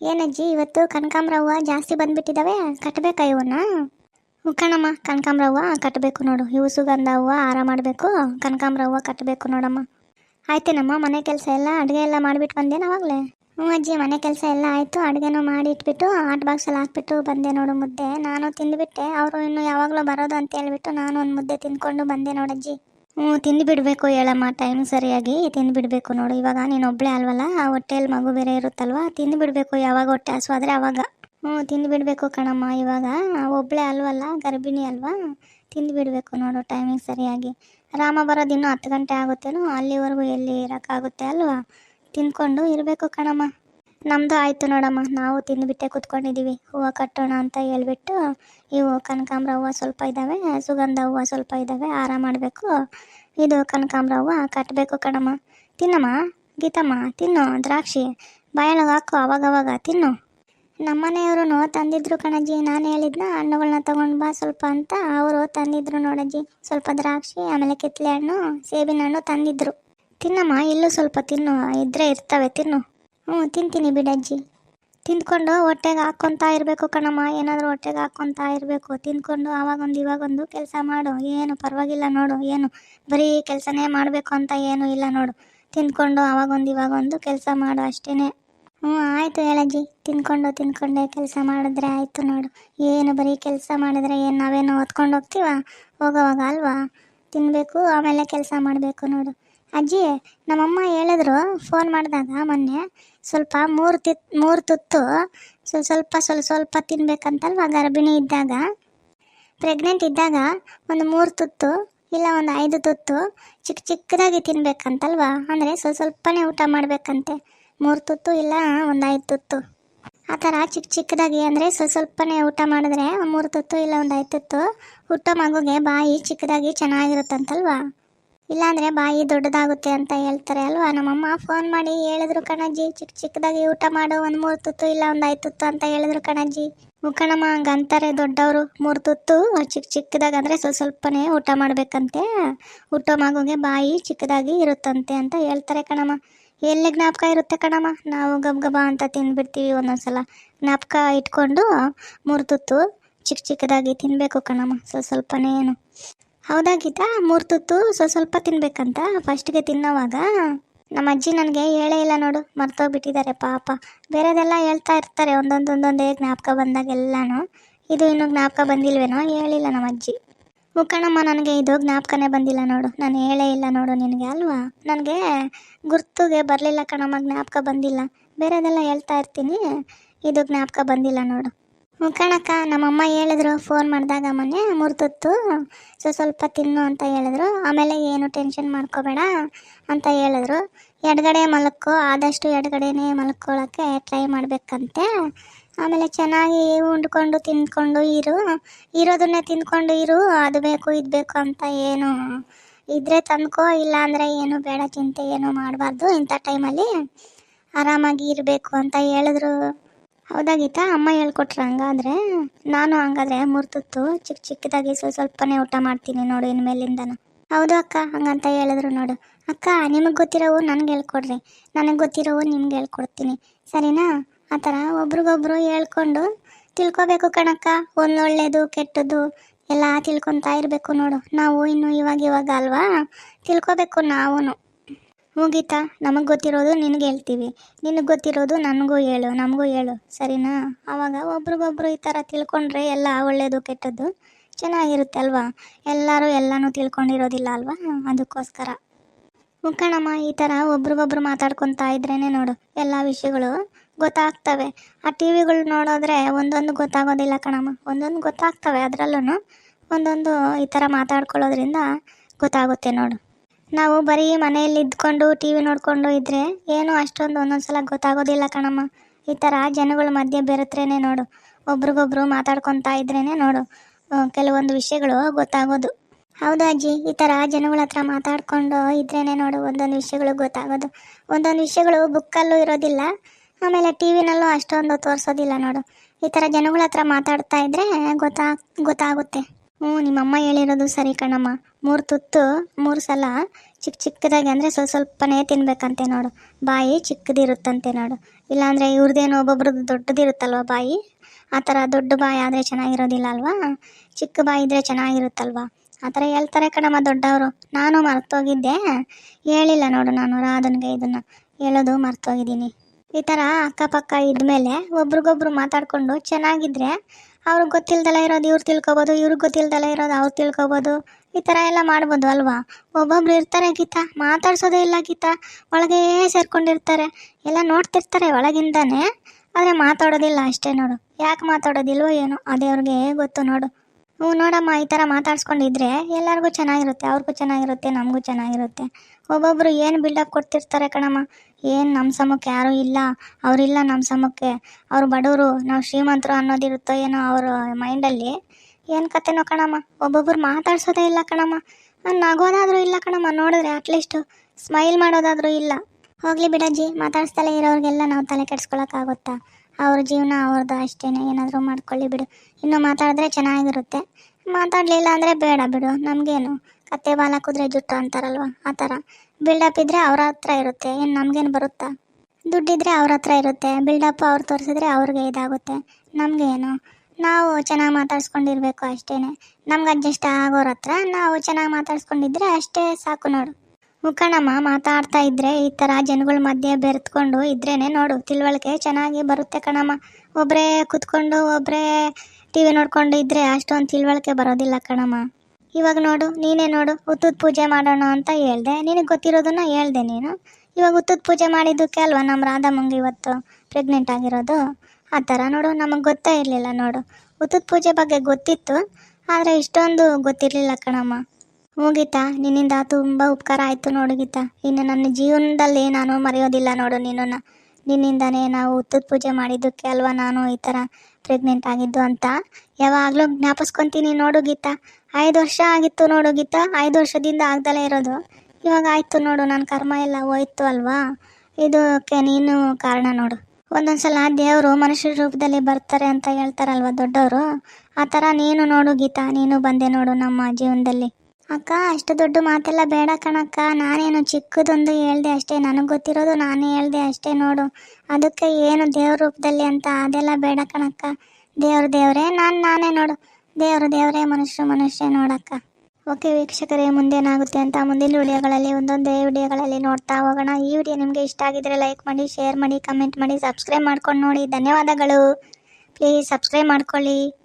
ಏನಜ್ಜಿ, ಇವತ್ತು ಕನಕಾಂಬ್ರ ಹೂವು ಜಾಸ್ತಿ ಬಂದ್ಬಿಟ್ಟಿದಾವೆ ಕಟ್ಟಬೇಕಾ ಇವನ್ನ? ಕಣಮ್ಮ, ಕನಕಾಂಬ್ರ ಹೂವು ಕಟ್ಟಬೇಕು ನೋಡು. ಇವು ಸುಗಂಧ ಹೂವು ಆರ ಮಾಡಬೇಕು, ಕನಕಾಂಬ್ರ ಹೂವು ಕಟ್ಟಬೇಕು ನೋಡಮ್ಮ. ಆಯ್ತೇನಮ್ಮ, ಮನೆ ಕೆಲಸ ಎಲ್ಲ, ಅಡುಗೆ ಎಲ್ಲ ಮಾಡಿಬಿಟ್ಟು ಬಂದೇನು ಅವಾಗಲೇ? ಹ್ಞೂ ಅಜ್ಜಿ, ಮನೆ ಕೆಲಸ ಎಲ್ಲ ಆಯಿತು, ಅಡುಗೆನೂ ಮಾಡಿ ಇಟ್ಬಿಟ್ಟು ಬಾಕ್ಸ್ ಬಾಕ್ಸಲ್ಲಿ ಹಾಕ್ಬಿಟ್ಟು ಬಂದೆ ನೋಡು ಮುದ್ದೆ. ನಾನು ತಿಂದುಬಿಟ್ಟೆ, ಅವರು ಇನ್ನು ಯಾವಾಗಲೂ ಬರೋದು ಅಂತ ಹೇಳ್ಬಿಟ್ಟು ನಾನು ಒಂದು ಮುದ್ದೆ ತಿಂದ್ಕೊಂಡು ಬಂದೆ ನೋಡಜ್ಜಿ. ಹ್ಞೂ ತಿಂದು ಬಿಡಬೇಕು ಹೇಳಮ್ಮ. ಟೈಮ್ ಸರಿಯಾಗಿ ತಿಂದು ಬಿಡಬೇಕು ನೋಡು. ಇವಾಗ ನೀನು ಒಬ್ಬಳೇ ಅಲ್ವಲ್ಲ? ಆ ಹೊಟ್ಟೆಯಲ್ಲಿ ಮಗು ಬೇರೆ ಇರುತ್ತಲ್ವ? ತಿಂದು ಬಿಡಬೇಕು ಯಾವಾಗ ಹೊಟ್ಟೆ ಹಸುವಾದ್ರೆ ಅವಾಗ. ಹ್ಞೂ ತಿಂದು ಬಿಡಬೇಕು ಕಣಮ್ಮ. ಇವಾಗ ಒಬ್ಬಳೇ ಅಲ್ವಲ್ಲ? ಗರ್ಭಿಣಿ ಅಲ್ವಾ? ತಿಂದು ಬಿಡಬೇಕು ನೋಡು ಟೈಮಿಂಗ್ ಸರಿಯಾಗಿ. ರಾಮ ಬರೋದು ಇನ್ನೂ ಹತ್ತು ಗಂಟೆ ಆಗುತ್ತೇನೋ? ಅಲ್ಲಿವರೆಗೂ ಎಲ್ಲಿ ಇರೋಕ್ಕಾಗುತ್ತೆ ಅಲ್ವಾ? ತಿಂದ್ಕೊಂಡು ಇರಬೇಕು ಕಣಮ್ಮ. ನಮ್ಮದು ಆಯಿತು ನೋಡಮ್ಮ. ನಾವು ತಿಂದುಬಿಟ್ಟೆ ಕೂತ್ಕೊಂಡಿದ್ದೀವಿ ಹೂವು ಕಟ್ಟೋಣ ಅಂತ ಹೇಳ್ಬಿಟ್ಟು ಇವು ಕನಕಾಂಬ್ರ ಹೂವು ಸ್ವಲ್ಪ ಇದ್ದಾವೆ ಸುಗಂಧ ಹೂವು ಸ್ವಲ್ಪ ಇದ್ದಾವೆ ಹಾರ ಮಾಡಬೇಕು. ಇದು ಕನಕಾಂಬ್ರ ಹೂವು ಕಟ್ಟಬೇಕು ಕಣಮ್ಮ. ತಿನ್ನಮ್ಮ, ಗೀತಮ್ಮ, ತಿನ್ನು, ದ್ರಾಕ್ಷಿ. ಬಾಯೊಳಗೆ ಹಾಕು, ಅವಾಗವಾಗ ತಿನ್ನು. ನಮ್ಮನೆಯವರು ತಂದಿದ್ರು ಕಣಜ್ಜಿ. ನಾನು ಹೇಳಿದ್ನ ಹಣ್ಣುಗಳನ್ನ ತಗೊಂಡು ಬಾ ಸ್ವಲ್ಪ ಅಂತ ಅವರು ತಂದಿದ್ರು ನೋಡಜ್ಜಿ. ಸ್ವಲ್ಪ ದ್ರಾಕ್ಷಿ, ಆಮೇಲೆ ಕಿತ್ಲೆ ಹಣ್ಣು, ಸೇಬಿನ ಹಣ್ಣು ತಂದಿದ್ರು. ತಿನ್ನಮ್ಮ, ಇಲ್ಲೂ ಸ್ವಲ್ಪ ತಿನ್ನು. ಇದ್ರೆ ಇರ್ತವೆ, ತಿನ್ನು. ಹ್ಞೂ, ತಿಂತೀನಿ ಬಿಡಜ್ಜಿ. ತಿಂದ್ಕೊಂಡು ಹೊಟ್ಟೆಗೆ ಹಾಕ್ಕೊತಾ ಇರಬೇಕು ಕಣಮ್ಮ. ಏನಾದರೂ ಹೊಟ್ಟೆಗೆ ಹಾಕ್ಕೊತಾ ಇರಬೇಕು. ತಿಂದ್ಕೊಂಡು ಆವಾಗೊಂದು ಇವಾಗೊಂದು ಕೆಲಸ ಮಾಡು. ಏನು ಪರವಾಗಿಲ್ಲ ನೋಡು. ಏನು ಬರೀ ಕೆಲಸನೇ ಮಾಡಬೇಕು ಅಂತ ಏನು ಇಲ್ಲ ನೋಡು. ತಿಂದ್ಕೊಂಡು ಆವಾಗೊಂದು ಇವಾಗೊಂದು ಕೆಲಸ ಮಾಡು ಅಷ್ಟೇ ಹ್ಞೂ, ಆಯಿತು ಹೇಳಜ್ಜಿ. ತಿಂದ್ಕೊಂಡು, ತಿಂದ್ಕೊಂಡೆ ಕೆಲಸ ಮಾಡಿದ್ರೆ ಆಯಿತು ನೋಡು. ಏನು ಬರೀ ಕೆಲಸ ಮಾಡಿದ್ರೆ ಏನು ನಾವೇನು ಹೊತ್ಕೊಂಡು ಹೋಗ್ತೀವ? ಹೋಗೋವಾಗ ಅಲ್ವಾ? ತಿನ್ನಬೇಕು ಆಮೇಲೆ ಕೆಲಸ ಮಾಡಬೇಕು ನೋಡು. ಅಜ್ಜಿ, ನಮ್ಮಮ್ಮ ಹೇಳಿದ್ರು ಫೋನ್ ಮಾಡಿದಾಗ ಮೊನ್ನೆ, ಸ್ವಲ್ಪ ಮೂರು ತಿತ್, ಮೂರು ತುತ್ತು, ಸ್ವಲ್ಪ ಸ್ವಲ್ಪ ಸ್ವಲ್ಪ ಸ್ವಲ್ಪ ತಿನ್ಬೇಕಂತಲ್ವ, ಗರ್ಭಿಣಿ ಇದ್ದಾಗ? ಪ್ರೆಗ್ನೆಂಟ್ ಇದ್ದಾಗ ಒಂದು ಮೂರು ತುತ್ತು, ಇಲ್ಲ ಒಂದು ಐದು ತುತ್ತು ಚಿಕ್ಕ ಚಿಕ್ಕದಾಗಿ ತಿನ್ಬೇಕಂತಲ್ವ? ಅಂದರೆ ಸ್ವಲ್ಪ ಸ್ವಲ್ಪನೇ ಊಟ ಮಾಡಬೇಕಂತೆ. ಮೂರು ತುತ್ತು ಇಲ್ಲ, ಒಂದು ಐದು ತುತ್ತು. ಆ ಥರ ಚಿಕ್ಕ ಚಿಕ್ಕದಾಗಿ ಅಂದರೆ ಸ್ವಲ್ಪ ಸ್ವಲ್ಪನೇ ಊಟ ಮಾಡಿದ್ರೆ ಮೂರು ತುತ್ತು ಇಲ್ಲ, ಒಂದು ಐದು ತುತ್ತು, ಹುಟ್ಟೋ ಮಗುಗೆ ಬಾಯಿ ಚಿಕ್ಕದಾಗಿ ಚೆನ್ನಾಗಿರುತ್ತಂತಲ್ವಾ? ಇಲ್ಲಾಂದರೆ ಬಾಯಿ ದೊಡ್ಡದಾಗುತ್ತೆ ಅಂತ ಹೇಳ್ತಾರೆ ಅಲ್ವಾ? ನಮ್ಮಮ್ಮ ಫೋನ್ ಮಾಡಿ ಹೇಳಿದ್ರು, ಕಣಜ್ಜಿ ಚಿಕ್ಕ ಚಿಕ್ಕದಾಗಿ ಊಟ ಮಾಡು, ಒಂದು ಮೂರು ತುತ್ತು, ಇಲ್ಲ ಒಂದು ಐದು ತುತ್ತು ಅಂತ ಹೇಳಿದ್ರು ಕಣಜ್ಜಿ. ಮುಖಣಮ್ಮ ಹಂಗಂತಾರೆ ದೊಡ್ಡವರು, ಮೂರು ತುತ್ತು ಚಿಕ್ಕ ಚಿಕ್ಕದಾಗಿ ಅಂದರೆ ಸ್ವಲ್ಪ ಸ್ವಲ್ಪನೇ ಊಟ ಮಾಡಬೇಕಂತೆ. ಊಟ ಮಗುಗೆ ಬಾಯಿ ಚಿಕ್ಕದಾಗಿ ಇರುತ್ತಂತೆ ಅಂತ ಹೇಳ್ತಾರೆ ಕಣಮ್ಮ. ಎಲ್ಲಿ ಜ್ಞಾಪಕ ಇರುತ್ತೆ ಕಣಮ್ಮ? ನಾವು ಗಬ್ ಗಬ ಅಂತ ತಿಂದ್ಬಿಡ್ತೀವಿ ಒಂದೊಂದ್ಸಲ. ಜ್ಞಾಪಕ ಇಟ್ಕೊಂಡು ಮೂರು ತುತ್ತು ಚಿಕ್ಕ ಚಿಕ್ಕದಾಗಿ ತಿನ್ನಬೇಕು ಕಣಮ್ಮ, ಸ್ವಲ್ಪ ಸ್ವಲ್ಪನೇ ಏನು ಹೌದಾ ಗೀತಾ ಮೂರು ತುತ್ತು ಸ್ವಲ್ಪ ಸ್ವಲ್ಪ ತಿನ್ಬೇಕಂತ. ಫಸ್ಟ್ಗೆ ತಿನ್ನೋವಾಗ ನಮ್ಮ ಅಜ್ಜಿ ನನಗೆ ಹೇಳೇ ಇಲ್ಲ ನೋಡು, ಮರ್ತೋಗ್ಬಿಟ್ಟಿದ್ದಾರೆ ಪಾಪ. ಬೇರೆದೆಲ್ಲ ಹೇಳ್ತಾ ಇರ್ತಾರೆ, ಒಂದೊಂದು, ಒಂದೊಂದೇ ಜ್ಞಾಪಕ ಬಂದಾಗೆಲ್ಲಾನು. ಇದು ಇನ್ನೂ ಜ್ಞಾಪಕ ಬಂದಿಲ್ವೇನೋ ಹೇಳಿಲ್ಲ ನಮ್ಮ ಅಜ್ಜಿ. ಮುಖಣಮ್ಮ ನನಗೆ ಇದು ಜ್ಞಾಪಕನೇ ಬಂದಿಲ್ಲ ನೋಡು. ನಾನು ಹೇಳೇ ಇಲ್ಲ ನೋಡು ನಿನಗೆ, ಅಲ್ವಾ? ನನಗೆ ಗುರ್ತಿಗೆ ಬರಲಿಲ್ಲ ಕಣಮ್ಮ, ಜ್ಞಾಪಕ ಬಂದಿಲ್ಲ. ಬೇರೆದೆಲ್ಲ ಹೇಳ್ತಾ ಇರ್ತೀನಿ. ಇದು ಜ್ಞಾಪಕ ಬಂದಿಲ್ಲ ನೋಡು. ಮುಖಣಕ್ಕ ನಮ್ಮಮ್ಮ ಹೇಳಿದ್ರು ಫೋನ್ ಮಾಡಿದಾಗ ಮೊನ್ನೆ ಮೂರು ತುತ್ತು ಸೊ ಸ್ವಲ್ಪ ತಿನ್ನು ಅಂತ ಹೇಳಿದ್ರು. ಆಮೇಲೆ ಏನು ಟೆನ್ಷನ್ ಮಾಡ್ಕೋಬೇಡ ಅಂತ ಹೇಳಿದ್ರು. ಎಡಗಡೆ ಮಲಕ್ಕೋ ಆದಷ್ಟು ಎಡಗಡೆನೇ ಮಲ್ಕೊಳ್ಳೋಕ್ಕೆ ಟ್ರೈ ಮಾಡಬೇಕಂತೆ. ಆಮೇಲೆ ಚೆನ್ನಾಗಿ ಉಂಡ್ಕೊಂಡು ತಿಂದ್ಕೊಂಡು ಇರು. ಇರೋದನ್ನೇ ತಿಂದ್ಕೊಂಡು ಇರು. ಅದು ಬೇಕು, ಇದು ಬೇಕು ಅಂತ ಏನು ಇದ್ರೆ ತಂದ್ಕೋ ಇಲ್ಲ ಅಂದರೆ ಏನು ಬೇಡ ಚಿಂತೆ ಏನು ಮಾಡಬಾರ್ದು ಇಂಥ ಟೈಮಲ್ಲಿ ಆರಾಮಾಗಿ ಇರಬೇಕು ಅಂತ ಹೇಳಿದ್ರು. ಹೌದಾ ಗೀತಾ ಅಮ್ಮ ಹೇಳ್ಕೊಟ್ರೆ ಹಂಗಾದ್ರೆ ನಾನು ಹಂಗಾದ್ರೆ ಮುರ್ತುತ್ತು. ಚಿಕ್ಕ ಚಿಕ್ಕದಾಗಿ ಸ್ವಲ್ಪ ಸ್ವಲ್ಪನೇ ಊಟ ಮಾಡ್ತೀನಿ ನೋಡು ಇನ್ಮೇಲಿಂದನು. ಹೌದು ಅಕ್ಕ, ಹಂಗಂತ ಹೇಳಿದ್ರು ನೋಡು. ಅಕ್ಕ, ನಿಮಗೆ ಗೊತ್ತಿರೋವು ನನಗೆ ಹೇಳ್ಕೊಡ್ರಿ. ನನಗೆ ಗೊತ್ತಿರೋವು ನಿಮ್ಗೆ ಹೇಳ್ಕೊಡ್ತೀನಿ. ಸರಿನಾ? ಆ ಥರ ಒಬ್ರಿಗೊಬ್ರು ಹೇಳ್ಕೊಂಡು ತಿಳ್ಕೊಬೇಕು ಕಣಕ್ಕ. ಒಂದು ಒಳ್ಳೇದು ಕೆಟ್ಟದ್ದು ಎಲ್ಲ ತಿಳ್ಕೊತಾ ಇರಬೇಕು ನೋಡು. ನಾವು ಇನ್ನು ಇವಾಗ ಇವಾಗ ಅಲ್ವಾ? ತಿಳ್ಕೊಬೇಕು ನಾವು ಮುಗೀತಾ ನಮಗೆ ಗೊತ್ತಿರೋದು ನಿನಗೆ ಹೇಳ್ತೀವಿ. ನಿನಗೆ ಗೊತ್ತಿರೋದು ನನಗೂ ಹೇಳು, ನಮಗೂ ಹೇಳು. ಸರಿನಾ? ಆವಾಗ ಒಬ್ರಿಗೊಬ್ರು ಈ ಥರ ತಿಳ್ಕೊಂಡ್ರೆ ಎಲ್ಲ ಒಳ್ಳೆಯದು ಕೆಟ್ಟದ್ದು ಚೆನ್ನಾಗಿರುತ್ತೆ ಅಲ್ವಾ? ಎಲ್ಲರೂ ಎಲ್ಲನೂ ತಿಳ್ಕೊಂಡಿರೋದಿಲ್ಲ ಅಲ್ವಾ? ಅದಕ್ಕೋಸ್ಕರ. ಮುಖಣಮ್ಮ ಈ ಥರ ಒಬ್ರಿಗೊಬ್ರು ಮಾತಾಡ್ಕೊತಾ ಇದ್ರೇ ನೋಡು, ಎಲ್ಲ ವಿಷಯಗಳು ಗೊತ್ತಾಗ್ತವೆ. ಆ ಟಿ ವಿಗಳು ನೋಡೋದ್ರೆ ಒಂದೊಂದು ಗೊತ್ತಾಗೋದಿಲ್ಲ ಕಣಮ್ಮ. ಒಂದೊಂದು ಗೊತ್ತಾಗ್ತವೆ ಅದರಲ್ಲೂ ಒಂದೊಂದು ಈ ಥರ ಮಾತಾಡ್ಕೊಳ್ಳೋದ್ರಿಂದ ಗೊತ್ತಾಗುತ್ತೆ ನೋಡು. ನಾವು ಬರೀ ಮನೆಯಲ್ಲಿ ಇದ್ಕೊಂಡು ಟಿ ವಿ ನೋಡಿಕೊಂಡು ಇದ್ದರೆ ಏನು ಅಷ್ಟೊಂದು ಒಂದೊಂದ್ಸಲ ಗೊತ್ತಾಗೋದಿಲ್ಲ ಕಣಮ್ಮ. ಈ ಥರ ಜನಗಳ ಮಧ್ಯೆ ಬೆರೆತ್ರೇನೆ ನೋಡು. ಒಬ್ರಿಗೊಬ್ರು ಮಾತಾಡ್ಕೊತಾ ಇದ್ರೇನೆ ನೋಡು. ಕೆಲವೊಂದು ವಿಷಯಗಳು ಗೊತ್ತಾಗೋದು. ಹೌದು ಅಜ್ಜಿ, ಈ ಥರ ಜನಗಳ ಹತ್ರ ಮಾತಾಡ್ಕೊಂಡು ಇದ್ರೇ ನೋಡು ಒಂದೊಂದು ವಿಷಯಗಳು ಗೊತ್ತಾಗೋದು. ಒಂದೊಂದು ವಿಷಯಗಳು ಬುಕ್ಕಲ್ಲೂ ಇರೋದಿಲ್ಲ, ಆಮೇಲೆ ಟಿ ವಿನಲ್ಲೂ ಅಷ್ಟೊಂದು ತೋರಿಸೋದಿಲ್ಲ ನೋಡು. ಈ ಥರ ಜನಗಳ ಹತ್ರ ಮಾತಾಡ್ತಾ ಇದ್ರೆ ಗೊತ್ತಾ, ಗೊತ್ತಾಗುತ್ತೆ. ಹ್ಞೂ, ನಿಮ್ಮಮ್ಮ ಹೇಳಿರೋದು ಸರಿ ಕಣಮ್ಮ. ಮೂರು ತುತ್ತು, ಮೂರು ಸಲ ಚಿಕ್ಕ ಚಿಕ್ಕದಾಗಿ ಅಂದರೆ ಸ್ವಲ್ಪ ಸ್ವಲ್ಪನೇ ತಿನ್ಬೇಕಂತೆ ನೋಡು. ಬಾಯಿ ಚಿಕ್ಕದಿರುತ್ತಂತೆ ನೋಡು. ಇಲ್ಲಾಂದರೆ ಇವ್ರದ್ದೇನೋ ಒಬ್ಬೊಬ್ರದ್ದು ದೊಡ್ಡದಿರುತ್ತಲ್ವ ಬಾಯಿ? ಆ ಥರ ದೊಡ್ಡ ಬಾಯಿ ಆದರೆ ಚೆನ್ನಾಗಿರೋದಿಲ್ಲ ಅಲ್ವಾ? ಚಿಕ್ಕ ಬಾಯಿ ಇದ್ದರೆ ಚೆನ್ನಾಗಿರುತ್ತಲ್ವಾ? ಆ ಥರ ಹೇಳ್ತಾರೆ ಕಣಮ್ಮ ದೊಡ್ಡವರು. ನಾನು ಮರ್ತೋಗಿದ್ದೆ. ಹೇಳಿಲ್ಲ ನೋಡು ನಾನು ರಾಧನ್ಗೆ ಇದನ್ನು. ಹೇಳೋದು ಮರ್ತೋಗಿದ್ದೀನಿ. ಈ ಥರ ಅಕ್ಕಪಕ್ಕ ಇದ್ಮೇಲೆ ಒಬ್ರಿಗೊಬ್ರು ಮಾತಾಡ್ಕೊಂಡು ಚೆನ್ನಾಗಿದ್ರೆ ಅವ್ರಿಗೆ ಗೊತ್ತಿಲ್ದಲ್ಲ ಇರೋದು, ಇವ್ರು ತಿಳ್ಕೊಬೋದು, ಇವ್ರಿಗೆ ಗೊತ್ತಿಲ್ದಲ್ಲ ಇರೋದು, ಅವ್ರು ತಿಳ್ಕೊಬೋದು. ಈ ಥರ ಎಲ್ಲ ಮಾಡ್ಬೋದು ಅಲ್ವಾ? ಒಬ್ಬೊಬ್ರು ಇರ್ತಾರೆ ಗೀತಾ, ಮಾತಾಡ್ಸೋದೇ ಇಲ್ಲ ಗೀತಾ. ಒಳಗೆ ಸೇರ್ಕೊಂಡಿರ್ತಾರೆ. ಎಲ್ಲ ನೋಡ್ತಿರ್ತಾರೆ ಒಳಗಿಂದಾನೆ, ಆದರೆ ಮಾತಾಡೋದಿಲ್ಲ ಅಷ್ಟೇ ನೋಡು. ಯಾಕೆ ಮಾತಾಡೋದಿಲ್ವೋ ಏನೋ, ಅದೇ ಅವ್ರಿಗೆ ಗೊತ್ತು ನೋಡು. ಹ್ಞೂ ನೋಡಮ್ಮ, ಈ ಥರ ಮಾತಾಡ್ಸ್ಕೊಂಡಿದ್ರೆ ಎಲ್ಲರಿಗೂ ಚೆನ್ನಾಗಿರುತ್ತೆ, ಅವ್ರಿಗೂ ಚೆನ್ನಾಗಿರುತ್ತೆ, ನಮಗೂ ಚೆನ್ನಾಗಿರುತ್ತೆ. ಒಬ್ಬೊಬ್ಬರು ಏನು ಬಿಲ್ಡಪ್ ಕೊಡ್ತಿರ್ತಾರೆ ಕಣಮ್ಮ? ಏನು ನಮ್ಮ ಸಮಕ್ಕೆ ಯಾರೂ ಇಲ್ಲ ಅವರಿಲ್ಲ ನಮ್ಮ ಸಮಕ್ಕೆ. ಅವ್ರು ಬಡವರು, ನಾವು ಶ್ರೀಮಂತರು ಅನ್ನೋದಿರುತ್ತೋ ಏನೋ ಅವರ ಮೈಂಡಲ್ಲಿ ಏನು ಕತೆನೋ ಕಣಮ್ಮ? ಒಬ್ಬೊಬ್ಬರು ಮಾತಾಡ್ಸೋದೇ ಇಲ್ಲ ಕಣಮ್ಮ. ನಗೋದಾದರೂ ಇಲ್ಲ ಕಣಮ್ಮ, ನೋಡಿದ್ರೆ ಅಟ್ಲೀಸ್ಟು ಸ್ಮೈಲ್ ಮಾಡೋದಾದರೂ ಇಲ್ಲ. ಹೋಗ್ಲಿ ಬಿಡಜ್ಜಿ, ಮಾತಾಡಿಸ್ತಲೇ ಇರೋರಿಗೆಲ್ಲ ನಾವು ತಲೆ ಕೆಡ್ಸ್ಕೊಳಕ್ಕಾಗುತ್ತಾ ಅವ್ರ ಜೀವನ ಅವ್ರದ್ದು ಅಷ್ಟೇ ಏನಾದರೂ ಮಾಡ್ಕೊಳ್ಳಿ ಬಿಡು. ಇನ್ನು ಮಾತಾಡಿದ್ರೆ ಚೆನ್ನಾಗಿರುತ್ತೆ. ಮಾತಾಡಲಿಲ್ಲ ಅಂದರೆ ಬೇಡ ಬಿಡು, ನಮಗೇನು? ಕತ್ತೆ ಬಾಲ ಕುದುರೆ ಜುಟ್ಟು ಅಂತಾರಲ್ವ, ಆ ಥರ. ಬಿಲ್ಡಪ್ ಇದ್ದರೆ ಅವ್ರ ಹತ್ರ ಇರುತ್ತೆ, ಏನು ನಮಗೇನು ಬರುತ್ತಾ? ದುಡ್ಡಿದ್ರೆ ಅವ್ರ ಹತ್ರ ಇರುತ್ತೆ ಬಿಲ್ಡಪ್ ಅವ್ರು ತೋರಿಸಿದ್ರೆ ಅವ್ರಿಗೆ ಇದಾಗುತ್ತೆ. ನಮಗೇನು? ನಾವು ಚೆನ್ನಾಗಿ ಮಾತಾಡ್ಸ್ಕೊಂಡಿರ್ಬೇಕು ಅಷ್ಟೇ ನಮ್ಗೆ ಅಡ್ಜಸ್ಟ್ ಆಗೋರ ಹತ್ರ ನಾವು ಚೆನ್ನಾಗಿ ಮಾತಾಡ್ಸ್ಕೊಂಡಿದ್ರೆ ಅಷ್ಟೇ ಸಾಕು ನೋಡು. ಮುಖಣಮ್ಮ ಮಾತಾಡ್ತಾ ಇದ್ರೆ ಈ ಥರ ಜನಗಳ ಮಧ್ಯೆ ಬೆರೆತ್ಕೊಂಡು ಇದ್ರೇನೆ ನೋಡು, ತಿಳುವಳಿಕೆ ಚೆನ್ನಾಗಿ ಬರುತ್ತೆ ಕಣಮ್ಮ. ಒಬ್ಬರೇ ಕುತ್ಕೊಂಡು ಒಬ್ಬರೇ ಟಿ ವಿ ನೋಡ್ಕೊಂಡು ಇದ್ರೆ ಅಷ್ಟೊಂದು ತಿಳುವಳಿಕೆ ಬರೋದಿಲ್ಲ ಕಣಮ್ಮ. ಇವಾಗ ನೋಡು, ನೀನೇ ನೋಡು ಹುತ್ತದ ಪೂಜೆ ಮಾಡೋಣ ಅಂತ ಹೇಳ್ದೆ. ನಿನಗೆ ಗೊತ್ತಿರೋದನ್ನ ಹೇಳ್ದೆ ನೀನು. ಇವಾಗ ಹುತ್ತದ ಪೂಜೆ ಮಾಡಿದ್ದಕ್ಕೆ ಅಲ್ವಾ ನಮ್ಮ ರಾಧಮ್ಮಂಗೆ ಇವತ್ತು ಪ್ರೆಗ್ನೆಂಟ್ ಆಗಿರೋದು? ಆ ಥರ ನೋಡು, ನಮಗೆ ಗೊತ್ತೇ ಇರಲಿಲ್ಲ ನೋಡು. ಹುತ್ತದ ಪೂಜೆ ಬಗ್ಗೆ ಗೊತ್ತಿತ್ತು, ಆದರೆ ಇಷ್ಟೊಂದು ಗೊತ್ತಿರಲಿಲ್ಲ ಕಣಮ್ಮ. ಹ್ಞೂ ಗೀತಾ, ನಿನ್ನಿಂದ ತುಂಬ ಉಪಕಾರ ಆಯಿತು ನೋಡು ಗೀತಾ. ಇನ್ನು ನನ್ನ ಜೀವನದಲ್ಲಿ ನಾನು ಮರೆಯೋದಿಲ್ಲ ನೋಡು ನಿನ್ನನ್ನು. ನಿನ್ನಿಂದನೇ ನಾವು ಹುತ್ತದ ಪೂಜೆ ಮಾಡಿದ್ದಕ್ಕೆ ಅಲ್ವಾ ನಾನು ಈ ಥರ ಪ್ರೆಗ್ನೆಂಟ್ ಆಗಿದ್ದು ಅಂತ. ಯಾವಾಗಲೂ ಜ್ಞಾಪಿಸ್ಕೊತೀನಿ ನೋಡು ಗೀತಾ. ಐದು ವರ್ಷ ಆಗಿತ್ತು ನೋಡು ಗೀತಾ. ಐದು ವರ್ಷದಿಂದ ಆಗ್ದಲೇ ಇರೋದು. ಇವಾಗ ಆಯಿತು ನೋಡು ನನ್ನ ಕರ್ಮ ಎಲ್ಲ ಹೋಯ್ತು ಅಲ್ವಾ? ಇದಕ್ಕೆ ನೀನು ಕಾರಣ ನೋಡು. ಒಂದೊಂದ್ಸಲ ದೇವರು ಮನುಷ್ಯರ ರೂಪದಲ್ಲಿ ಬರ್ತಾರೆ ಅಂತ ಹೇಳ್ತಾರಲ್ವ ದೊಡ್ಡವರು? ಆ ಥರ ನೀನು ನೋಡು ಗೀತಾ. ನೀನು ಬಂದೆ ನೋಡು ನಮ್ಮ ಜೀವನದಲ್ಲಿ. ಅಕ್ಕ, ಅಷ್ಟು ದೊಡ್ಡ ಮಾತೆಲ್ಲ ಬೇಡ ಕಣಕ್ಕ. ನಾನೇನು ಚಿಕ್ಕದೊಂದು ಹೇಳ್ದೆ ಅಷ್ಟೇ. ನನಗೆ ಗೊತ್ತಿರೋದು ನಾನೇ ಹೇಳ್ದೆ ಅಷ್ಟೇ ನೋಡು. ಅದಕ್ಕೆ ಏನು ದೇವ್ರ ರೂಪದಲ್ಲಿ ಅಂತ ಅದೆಲ್ಲ ಬೇಡ ಕಣಕ್ಕ. ದೇವ್ರ ದೇವರೇ, ನಾನು ನಾನೇ ನೋಡು. ದೇವ್ರ ದೇವರೇ, ಮನುಷ್ಯ ಮನುಷ್ಯ ನೋಡಕ್ಕ. ಓಕೆ ವೀಕ್ಷಕರೇ, ಮುಂದೇನಾಗುತ್ತೆ ಅಂತ ಮುಂದಿನ ವಿಡಿಯೋಗಳಲ್ಲಿ, ಒಂದೊಂದೇ ವಿಡಿಯೋಗಳಲ್ಲಿ ನೋಡ್ತಾ ಹೋಗೋಣ. ಈ ವಿಡಿಯೋ ನಿಮಗೆ ಇಷ್ಟ ಆಗಿದ್ರೆ ಲೈಕ್ ಮಾಡಿ, ಶೇರ್ ಮಾಡಿ, ಕಮೆಂಟ್ ಮಾಡಿ, ಸಬ್ಸ್ಕ್ರೈಬ್ ಮಾಡ್ಕೊಂಡು ನೋಡಿ. ಧನ್ಯವಾದಗಳು. ಪ್ಲೀಸ್ ಸಬ್ಸ್ಕ್ರೈಬ್ ಮಾಡ್ಕೊಳ್ಳಿ.